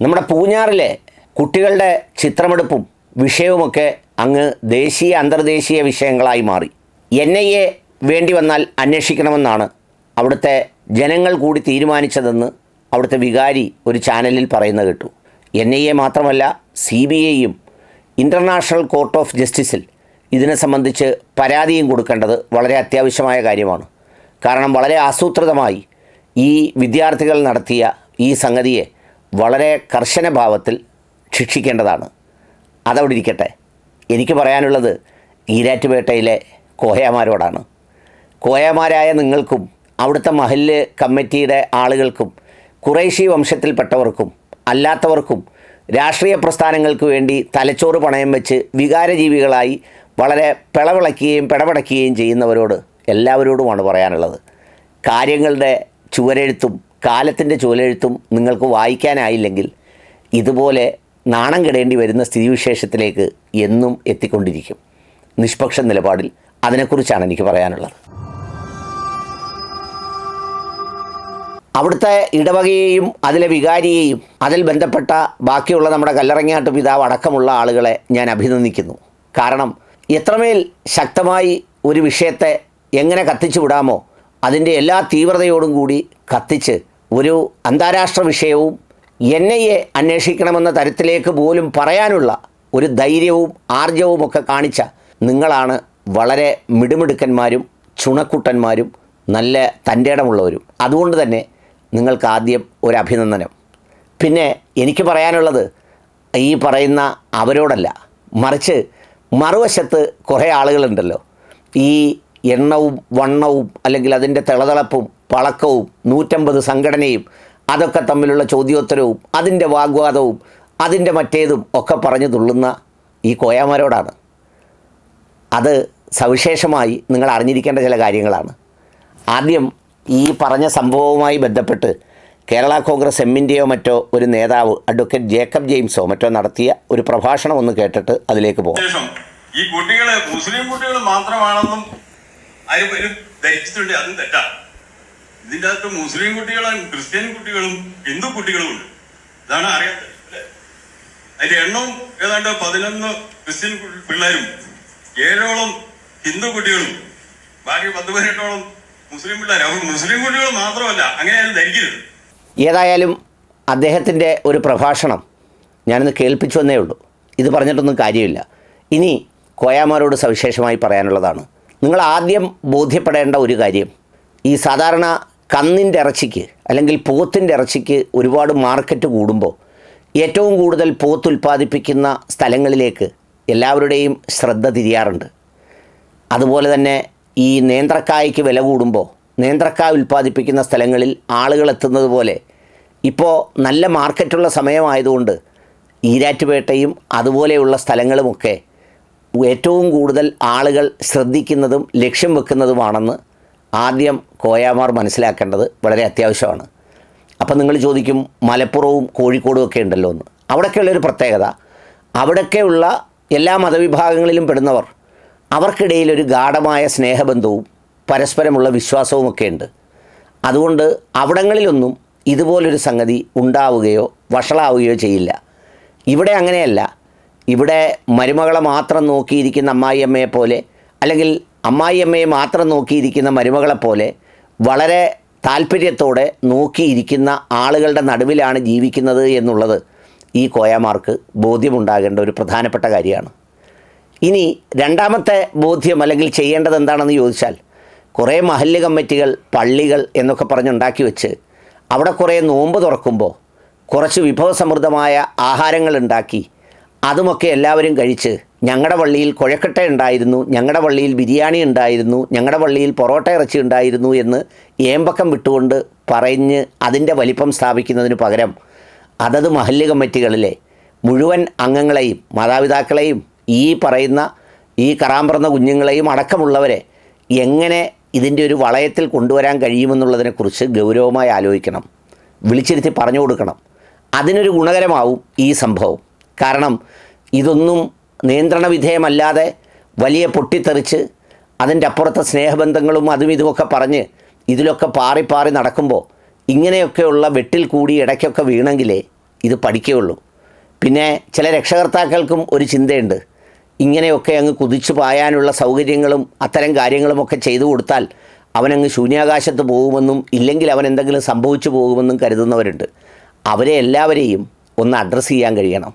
നമ്മുടെ പൂഞ്ഞാറിലെ കുട്ടികളുടെ ചിത്രമെടുപ്പും വിഷയവുമൊക്കെ അങ്ങ് ദേശീയ അന്തർദേശീയ വിഷയങ്ങളായി മാറി. എൻ ഐ എ വേണ്ടി വന്നാൽ അന്വേഷിക്കണമെന്നാണ് അവിടുത്തെ ജനങ്ങൾ കൂടി തീരുമാനിച്ചതെന്ന് അവിടുത്തെ വികാരി ഒരു ചാനലിൽ പറയുന്നത് കേട്ടു. എൻ ഐ എ മാത്രമല്ല സി ബി ഐയും ഇന്റർനാഷണൽ കോർട്ട് ഓഫ് ജസ്റ്റിസിൽ ഇതിനെ സംബന്ധിച്ച് പരാതിയും കൊടുക്കേണ്ടത് വളരെ അത്യാവശ്യമായ കാര്യമാണ്. കാരണം വളരെ ആസൂത്രിതമായി ഈ വിദ്യാർത്ഥികൾ നടത്തിയ ഈ സംഗതിയെ വളരെ കർശന ഭാവത്തിൽ ശിക്ഷിക്കേണ്ടതാണ്. അതവിടെ ഇരിക്കട്ടെ. എനിക്ക് പറയാനുള്ളത് ഈരാറ്റുപേട്ടയിലെ കോഹയമാരോടാണ്. കോയമാരായ നിങ്ങൾക്കും അവിടുത്തെ മഹല്ല് കമ്മിറ്റിയുടെ ആളുകൾക്കും കുറേശി വംശത്തിൽപ്പെട്ടവർക്കും അല്ലാത്തവർക്കും രാഷ്ട്രീയ പ്രസ്ഥാനങ്ങൾക്ക് വേണ്ടി തലച്ചോറ് പണയം വെച്ച് വികാരജീവികളായി വളരെ പിളവിളക്കുകയും പിടപടക്കുകയും ചെയ്യുന്നവരോട് എല്ലാവരോടുമാണ് പറയാനുള്ളത്. കാര്യങ്ങളുടെ ചുവരെഴുത്തും കാലത്തിന്റെ ചുവലെഴുത്തും നിങ്ങൾക്ക് വായിക്കാനായില്ലെങ്കിൽ ഇതുപോലെ നാണം കെടേണ്ടി വരുന്ന സ്ഥിതിവിശേഷത്തിലേക്ക് എന്നും എത്തിക്കൊണ്ടിരിക്കും. നിഷ്പക്ഷ നിലപാടിൽ അതിനെക്കുറിച്ചാണ് എനിക്ക് പറയാനുള്ളത്. അവിടുത്തെ ഇടവകയെയും അതിലെ വികാരിയെയും അതിൽ ബന്ധപ്പെട്ട ബാക്കിയുള്ള നമ്മുടെ കല്ലറങ്ങാട്ട് പിതാവ് അടക്കമുള്ള ആളുകളെ ഞാൻ അഭിനന്ദിക്കുന്നു. കാരണം എത്രമേൽ ശക്തമായി ഒരു വിഷയത്തെ എങ്ങനെ കത്തിച്ചു വിടാമോ അതിന്റെ എല്ലാ തീവ്രതയോടും കൂടി കത്തിച്ച് ഒരു അന്താരാഷ്ട്ര വിഷയവും എൻ ഐ എ അന്വേഷിക്കണമെന്ന തരത്തിലേക്ക് പോലും പറയാനുള്ള ഒരു ധൈര്യവും ആർജവും ഒക്കെ കാണിച്ച നിങ്ങളാണ് വളരെ മിടുമിടുക്കന്മാരും ചുണക്കുട്ടന്മാരും നല്ല തന്റെ ഇടമുള്ളവരും അതുകൊണ്ട് തന്നെ നിങ്ങൾക്ക് ആദ്യം ഒരു അഭിനന്ദനം. പിന്നെ എനിക്ക് പറയാനുള്ളത് ഈ പറയുന്ന അവരോടല്ല. മറിച്ച് മറുവശത്ത് കുറേ ആളുകളുണ്ടല്ലോ. ഈ എണ്ണവും വണ്ണവും അല്ലെങ്കിൽ അതിന്റെ തിളതിളപ്പും പളക്കവും നൂറ്റമ്പത് സംഘടനയും അതൊക്കെ തമ്മിലുള്ള ചോദ്യോത്തരവും അതിന്റെ വാഗ്വാദവും അതിന്റെ മറ്റേതും ഒക്കെ പറഞ്ഞു തുള്ളുന്ന ഈ കോയാമാരോടാണ്. അത് സവിശേഷമായി നിങ്ങൾ അറിഞ്ഞിരിക്കേണ്ട ചില കാര്യങ്ങളാണ്. ആദ്യം ഈ പറഞ്ഞ സംഭവവുമായി ബന്ധപ്പെട്ട് കേരള കോൺഗ്രസ് എമ്മിന്റെയോ മറ്റോ ഒരു നേതാവ് അഡ്വക്കേറ്റ് ജേക്കബ് ജെയിംസോ മറ്റോ നടത്തിയ ഒരു പ്രഭാഷണം ഒന്ന് കേട്ടിട്ട് അതിലേക്ക് പോകാം. ഈ കുട്ടികളെ മുസ്ലിം കുട്ടികൾ മാത്രമാണെന്നും ആരും ധരിച്ചിട്ടുണ്ട് അതും തെറ്റാണ് ഇതിന്റെ അകത്ത് മുസ്ലിം കുട്ടികളും ക്രിസ്ത്യൻ കുട്ടികളും ഹിന്ദു കുട്ടികളും ഉണ്ട്. ഇതാണ് അറിയാത്തത്? അതിന്റെ എണ്ണവും ഏതാണ്ട് പതിനൊന്ന് ക്രിസ്ത്യൻ പിള്ളേരും ഏഴോളം ഹിന്ദു കുട്ടികളും ബാക്കി പത്ത് പതിനെട്ടോളം മുസ്ലിം പിള്ളേർ അവർ മുസ്ലിം കുട്ടികൾ മാത്രമല്ല അങ്ങനെ ആരും ധരിക്കരുത്. ഏതായാലും അദ്ദേഹത്തിന്റെ ഒരു പ്രഭാഷണം ഞാനിന്ന് കേൾപ്പിച്ചു വന്നേ ഉള്ളൂ. ഇത് പറഞ്ഞിട്ടൊന്നും കാര്യമില്ല. ഇനി കോയാമാരോട് സവിശേഷമായി പറയാനുള്ളതാണ്. നിങ്ങൾ ആദ്യം ബോധ്യപ്പെടേണ്ട ഒരു കാര്യം ഈ സാധാരണ കന്നിന്റെ ഇറച്ചിക്ക് അല്ലെങ്കിൽ പോത്തിന്റെ ഇറച്ചിക്ക് ഒരുപാട് മാർക്കറ്റ് കൂടുമ്പോൾ ഏറ്റവും കൂടുതൽ പോത്ത് ഉൽപ്പാദിപ്പിക്കുന്ന സ്ഥലങ്ങളിലേക്ക് എല്ലാവരുടെയും ശ്രദ്ധ തിരിയാറുണ്ട്. അതുപോലെ തന്നെ ഈ നേന്ത്രക്കായ്ക്ക് വില കൂടുമ്പോൾ നേന്ത്രക്കായ ഉൽപ്പാദിപ്പിക്കുന്ന സ്ഥലങ്ങളിൽ ആളുകൾ എത്തുന്നത് പോലെ ഇപ്പോൾ നല്ല മാർക്കറ്റുള്ള സമയമായതുകൊണ്ട് ഈരാറ്റുപേട്ടയും അതുപോലെയുള്ള സ്ഥലങ്ങളുമൊക്കെ ഏറ്റവും കൂടുതൽ ആളുകൾ ശ്രദ്ധിക്കുന്നതും ലക്ഷ്യം വെക്കുന്നതുമാണെന്ന് ആദ്യം കോയാമാർ മനസ്സിലാക്കേണ്ടത് വളരെ അത്യാവശ്യമാണ്. അപ്പം നിങ്ങൾ ചോദിക്കും മലപ്പുറവും കോഴിക്കോടും ഒക്കെ ഉണ്ടല്ലോ എന്ന്. അവിടെയൊക്കെയുള്ളൊരു പ്രത്യേകത അവിടെയൊക്കെയുള്ള എല്ലാ മതവിഭാഗങ്ങളിലും പെടുന്നവർ അവർക്കിടയിൽ ഒരു ഗാഠമായ സ്നേഹബന്ധവും പരസ്പരമുള്ള വിശ്വാസവും ഒക്കെ ഉണ്ട്. അതുകൊണ്ട് അവിടങ്ങളിലൊന്നും ഇതുപോലൊരു സംഗതി ഉണ്ടാവുകയോ വഷളാവുകയോ ചെയ്യില്ല. ഇവിടെ അങ്ങനെയല്ല. ഇവിടെ മരുമകളെ മാത്രം നോക്കിയിരിക്കുന്ന അമ്മായിയമ്മയെ പോലെ അല്ലെങ്കിൽ അമ്മായിയമ്മയെ മാത്രം നോക്കിയിരിക്കുന്ന മരുമകളെ പോലെ വളരെ താല്പര്യത്തോടെ നോക്കിയിരിക്കുന്ന ആളുകളുടെ നടുവിലാണ് ജീവിക്കുന്നത് എന്നുള്ളത് ഈ കോയമാർക്ക് ബോധ്യമുണ്ടാകേണ്ട ഒരു പ്രധാനപ്പെട്ട കാര്യമാണ്. ഇനി രണ്ടാമത്തെ ബോധ്യം അല്ലെങ്കിൽ ചെയ്യേണ്ടത് എന്താണെന്ന് ചോദിച്ചാൽ കുറേ മഹല്ല് കമ്മിറ്റികൾ പള്ളികൾ എന്നൊക്കെ പറഞ്ഞുണ്ടാക്കി വെച്ച് അവിടെ കുറേ നോമ്പ് തുറക്കുമ്പോൾ കുറച്ച് വിഭവസമൃദ്ധമായ ആഹാരങ്ങൾ ഉണ്ടാക്കി അതുമൊക്കെ എല്ലാവരും കഴിച്ച് ഞങ്ങളുടെ പള്ളിയിൽ കുഴക്കട്ട ഉണ്ടായിരുന്നു ഞങ്ങളുടെ പള്ളിയിൽ ബിരിയാണി ഉണ്ടായിരുന്നു ഞങ്ങളുടെ പള്ളിയിൽ പൊറോട്ട ഇറച്ചി ഉണ്ടായിരുന്നു എന്ന് ഏമ്പക്കം വിട്ടുകൊണ്ട് പറഞ്ഞ് അതിന്റെ വലിപ്പം സ്ഥാപിക്കുന്നതിന് പകരം അതത് മഹല്ല് കമ്മിറ്റികളിലെ മുഴുവൻ അംഗങ്ങളെയും മാതാപിതാക്കളെയും ഈ പറയുന്ന ഈ കറാമ്പറന്ന കുഞ്ഞുങ്ങളെയും അടക്കമുള്ളവരെ എങ്ങനെ ഇതിന്റെ ഒരു വളയത്തിൽ കൊണ്ടുവരാൻ കഴിയുമെന്നുള്ളതിനെക്കുറിച്ച് ഗൗരവമായി ആലോചിക്കണം. വിളിച്ചിരുത്തി പറഞ്ഞു കൊടുക്കണം. അതിനൊരു ഗുണകരമാവും ഈ സംഭവം. കാരണം ഇതൊന്നും നിയന്ത്രണ വിധേയമല്ലാതെ വലിയ പൊട്ടിത്തെറിച്ച് അതിന്റെ അപ്പുറത്തെ സ്നേഹബന്ധങ്ങളും അതും ഇതുമൊക്കെ പറഞ്ഞ് ഇതിലൊക്കെ പാറി പാറി നടക്കുമ്പോൾ ഇങ്ങനെയൊക്കെയുള്ള വെട്ടിൽ കൂടി ഇടയ്ക്കൊക്കെ വീണെങ്കിലേ ഇത് പഠിക്കുകയുള്ളൂ. പിന്നെ ചില രക്ഷകർത്താക്കൾക്കും ഒരു ചിന്തയുണ്ട്. ഇങ്ങനെയൊക്കെ അങ്ങ് കുതിച്ചു പായാനുള്ള സൗകര്യങ്ങളും അത്തരം കാര്യങ്ങളുമൊക്കെ ചെയ്തു കൊടുത്താൽ അവനങ്ങ് ശൂന്യാകാശത്ത് പോകുമെന്നും ഇല്ലെങ്കിൽ അവൻ എന്തെങ്കിലും സംഭവിച്ചു പോകുമെന്നും കരുതുന്നവരുണ്ട്. അവരെ എല്ലാവരെയും ഒന്ന് അഡ്രസ്സ് ചെയ്യാൻ കഴിയണം.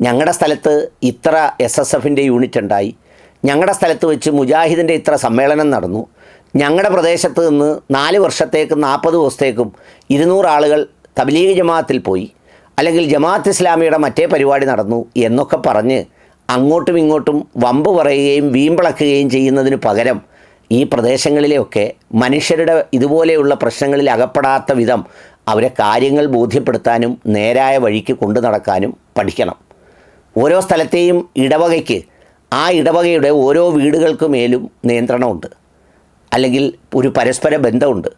ഞങ്ങളുടെ സ്ഥലത്ത് ഇത്ര എസ് എസ് എഫിന്റെ യൂണിറ്റ് ഉണ്ടായി. ഞങ്ങളുടെ സ്ഥലത്ത് വെച്ച് മുജാഹിദിന്റെ ഇത്ര സമ്മേളനം നടന്നു. ഞങ്ങളുടെ പ്രദേശത്ത് നിന്ന് നാല് വർഷത്തേക്കും നാൽപ്പത് ദിവസത്തേക്കും ഇരുന്നൂറ് ആളുകൾ തബ്ലീഗ് ജമാഅത്തിൽ പോയി. അല്ലെങ്കിൽ ജമാഅത്ത് ഇസ്ലാമിയുടെ മറ്റേ പരിപാടി നടന്നു എന്നൊക്കെ പറഞ്ഞ് അങ്ങോട്ടും ഇങ്ങോട്ടും വമ്പ് പറയുകയും വീമ്പിളക്കുകയും ചെയ്യുന്നതിന് പകരം ഈ പ്രദേശങ്ങളിലെയൊക്കെ മനുഷ്യരുടെ ഇതുപോലെയുള്ള പ്രശ്നങ്ങളിൽ അകപ്പെടാത്ത വിധം അവരെ കാര്യങ്ങൾ ബോധ്യപ്പെടുത്താനും നേരായ വഴിക്ക് കൊണ്ടു നടക്കാനും പഠിക്കണം. ഓരോ സ്ഥലത്തെയും ഇടവകയ്ക്ക് ആ ഇടവകയുടെ ഓരോ വീടുകൾക്ക് മേലും നിയന്ത്രണമുണ്ട്. അല്ലെങ്കിൽ ഒരു പരസ്പര ബന്ധമുണ്ട്.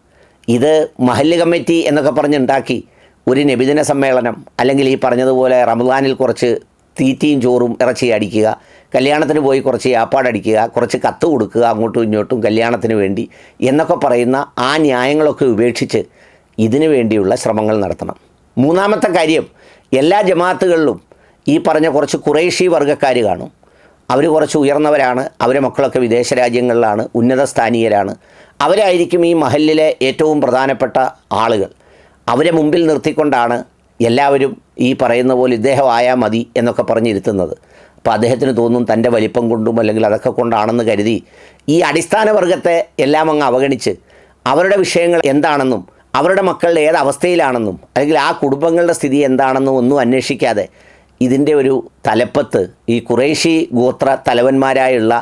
ഇത് മഹല്ല് കമ്മിറ്റി എന്നൊക്കെ പറഞ്ഞുണ്ടാക്കി ഒരു നബിദിന സമ്മേളനം അല്ലെങ്കിൽ ഈ പറഞ്ഞതുപോലെ റമദാനിൽ കുറച്ച് തീറ്റയും ചോറും ഇറച്ചി അടിക്കുക കല്യാണത്തിന് പോയി കുറച്ച് യാപ്പാടടിക്കുക കുറച്ച് കത്ത് കൊടുക്കുക അങ്ങോട്ടും ഇങ്ങോട്ടും കല്യാണത്തിന് വേണ്ടി എന്നൊക്കെ പറയുന്ന ആ ന്യായങ്ങളൊക്കെ ഉപേക്ഷിച്ച് ഇതിനു വേണ്ടിയുള്ള ശ്രമങ്ങൾ നടത്തണം. മൂന്നാമത്തെ കാര്യം എല്ലാ ജമാഅത്തുകളിലും ഈ പറഞ്ഞ കുറച്ച് കുറേശി വർഗക്കാർ കാണും. അവർ കുറച്ച് ഉയർന്നവരാണ്. അവരെ മക്കളൊക്കെ വിദേശ രാജ്യങ്ങളിലാണ് ഉന്നത സ്ഥാനീയരാണ്. അവരായിരിക്കും ഈ മഹലിലെ ഏറ്റവും പ്രധാനപ്പെട്ട ആളുകൾ. അവരെ മുമ്പിൽ നിർത്തിക്കൊണ്ടാണ് എല്ലാവരും ഈ പറയുന്ന പോലെ ഇദ്ദേഹം ആയാൽ മതി എന്നൊക്കെ പറഞ്ഞിരുത്തുന്നത്. അപ്പോൾ അദ്ദേഹത്തിന് തോന്നും തന്റെ വലിപ്പം കൊണ്ടും അല്ലെങ്കിൽ അതൊക്കെ കൊണ്ടാണെന്ന് കരുതി ഈ അടിസ്ഥാന വർഗത്തെ എല്ലാം അങ്ങ് അവഗണിച്ച് അവരുടെ വിഷയങ്ങൾ എന്താണെന്നും അവരുടെ മക്കളുടെ ഏത് അവസ്ഥയിലാണെന്നും അല്ലെങ്കിൽ ആ കുടുംബങ്ങളുടെ സ്ഥിതി എന്താണെന്നും ഒന്നും അന്വേഷിക്കാതെ ഇതിന്റെ ഒരു തലപ്പത്ത് ഈ കുറേശി ഗോത്ര തലവന്മാരായുള്ള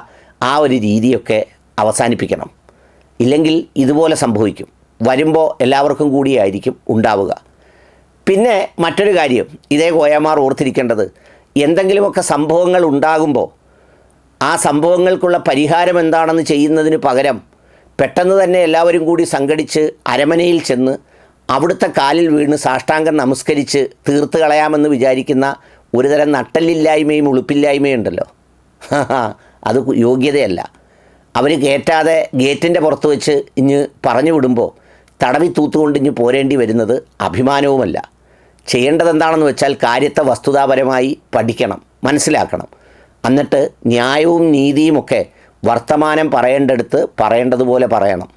ആ ഒരു രീതിയൊക്കെ അവസാനിപ്പിക്കണം. ഇല്ലെങ്കിൽ ഇതുപോലെ സംഭവിക്കും. വരുമ്പോൾ എല്ലാവർക്കും കൂടിയായിരിക്കും ഉണ്ടാവുക. പിന്നെ മറ്റൊരു കാര്യം ഇതേ കോയമാർ ഓർത്തിരിക്കേണ്ടത് എന്തെങ്കിലുമൊക്കെ സംഭവങ്ങൾ ഉണ്ടാകുമ്പോൾ ആ സംഭവങ്ങൾക്കുള്ള പരിഹാരം എന്താണെന്ന് ചെയ്യുന്നതിന് പകരം പെട്ടെന്ന് തന്നെ എല്ലാവരും കൂടി സംഘടിച്ച് അരമനയിൽ ചെന്ന് അവിടുത്തെ കാലിൽ വീണ് സാഷ്ടാംഗം നമസ്കരിച്ച് തീർത്ത് കളയാമെന്ന് വിചാരിക്കുന്ന ഒരുതരം നട്ടല്ലില്ലായ്മയും ഉളുപ്പില്ലായ്മയും ഉണ്ടല്ലോ. അത് യോഗ്യതയല്ല. അവർ കയറ്റാതെ ഗേറ്റിന്റെ പുറത്ത് വെച്ച് ഇഞ്ഞ് പറഞ്ഞു വിടുമ്പോൾ തടവി തൂത്തുകൊണ്ട് ഇഞ്ഞ് പോരേണ്ടി വരുന്നത് അഭിമാനവുമല്ല. ചെയ്യേണ്ടത് എന്താണെന്ന് വെച്ചാൽ കാര്യത്തെ വസ്തുതാപരമായി പഠിക്കണം മനസ്സിലാക്കണം. എന്നിട്ട് ന്യായവും നീതിയുമൊക്കെ വർത്തമാനം പറയേണ്ടടുത്ത് പറയേണ്ടതുപോലെ പറയണം.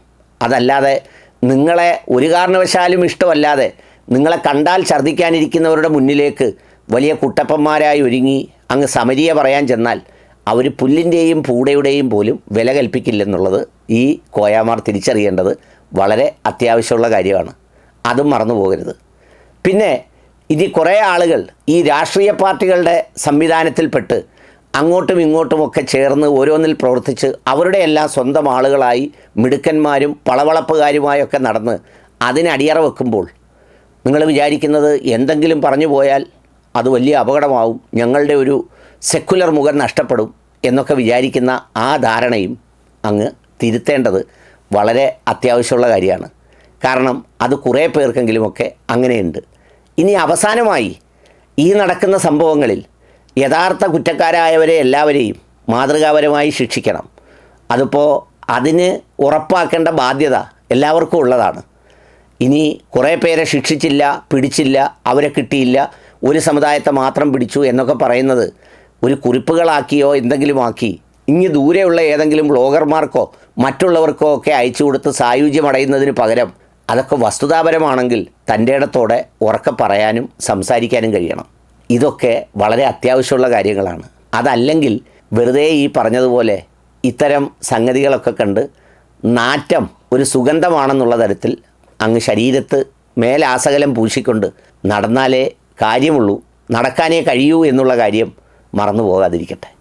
അതല്ലാതെ നിങ്ങളെ ഒരു കാരണവശാലും ഇഷ്ടമല്ലാതെ നിങ്ങളെ കണ്ടാൽ ഛർദ്ദിക്കാനിരിക്കുന്നവരുടെ മുന്നിലേക്ക് വലിയ കുട്ടപ്പന്മാരായി ഒരുങ്ങി അങ്ങ് സമരിയ പറയാൻ ചെന്നാൽ അവർ പുല്ലിന്റെയും പൂടയുടെയും പോലും വില കൽപ്പിക്കില്ലെന്നുള്ളത് ഈ കോയാമാർ തിരിച്ചറിയേണ്ടത് വളരെ അത്യാവശ്യമുള്ള കാര്യമാണ്. അതും മറന്നു പോകരുത്. പിന്നെ ഇനി കുറേ ആളുകൾ ഈ രാഷ്ട്രീയ പാർട്ടികളുടെ സംവിധാനത്തിൽപ്പെട്ട് അങ്ങോട്ടും ഇങ്ങോട്ടുമൊക്കെ ചേർന്ന് ഓരോന്നിൽ പ്രവർത്തിച്ച് അവരുടെ എല്ലാം സ്വന്തം ആളുകളായി മിടുക്കന്മാരും പളവളപ്പുകാരുമായൊക്കെ നടന്ന് അതിനടിയറ വെക്കുമ്പോൾ നിങ്ങൾ വിചാരിക്കുന്നത് എന്തെങ്കിലും പറഞ്ഞു പോയാൽ അത് വലിയ അപകടമാവും. ഞങ്ങളുടെ ഒരു സെക്കുലർ മുഖം നഷ്ടപ്പെടും എന്നൊക്കെ വിചാരിക്കുന്ന ആ ധാരണയും അങ്ങ് തിരുത്തേണ്ടത് വളരെ അത്യാവശ്യമുള്ള കാര്യമാണ്. കാരണം അത് കുറേ പേർക്കെങ്കിലുമൊക്കെ അങ്ങനെയുണ്ട്. ഇനി അവസാനമായി ഈ നടക്കുന്ന സംഭവങ്ങളിൽ യഥാർത്ഥ കുറ്റക്കാരായവരെ എല്ലാവരെയും മാതൃകാപരമായി ശിക്ഷിക്കണം. അതിപ്പോൾ അതിന് ഉറപ്പാക്കേണ്ട ബാധ്യത എല്ലാവർക്കും ഉള്ളതാണ്. ഇനി കുറേ പേരെ ശിക്ഷിച്ചില്ല പിടിച്ചില്ല അവരെ കിട്ടിയില്ല ഒരു സമുദായത്തെ മാത്രം പിടിച്ചു എന്നൊക്കെ പറയുന്നത് ഒരു കുറിപ്പുകളാക്കിയോ എന്തെങ്കിലും ആക്കി ഇനി ദൂരെയുള്ള ഏതെങ്കിലും ബ്ലോഗർമാർക്കോ മറ്റുള്ളവർക്കോ ഒക്കെ അയച്ചു കൊടുത്ത് സായുജ്യമടയുന്നതിന് പകരം അതൊക്കെ വസ്തുതാപരമാണെങ്കിൽ തന്റെ ഇടത്തോടെ ഉറക്കെ പറയാനും സംസാരിക്കാനും കഴിയണം. ഇതൊക്കെ വളരെ അത്യാവശ്യമുള്ള കാര്യങ്ങളാണ്. അതല്ലെങ്കിൽ വെറുതെ ഈ പറഞ്ഞതുപോലെ ഇത്തരം സംഗതികളൊക്കെ കണ്ട് നാറ്റം ഒരു സുഗന്ധമാണെന്നുള്ള തരത്തിൽ അങ്ങ് ശരീരത്ത് മേലാസകലം പൂശിക്കൊണ്ട് നടന്നാലേ കാര്യമുള്ളൂ. നടക്കാനേ കഴിയൂ എന്നുള്ള കാര്യം മറന്നു പോകാതിരിക്കട്ടെ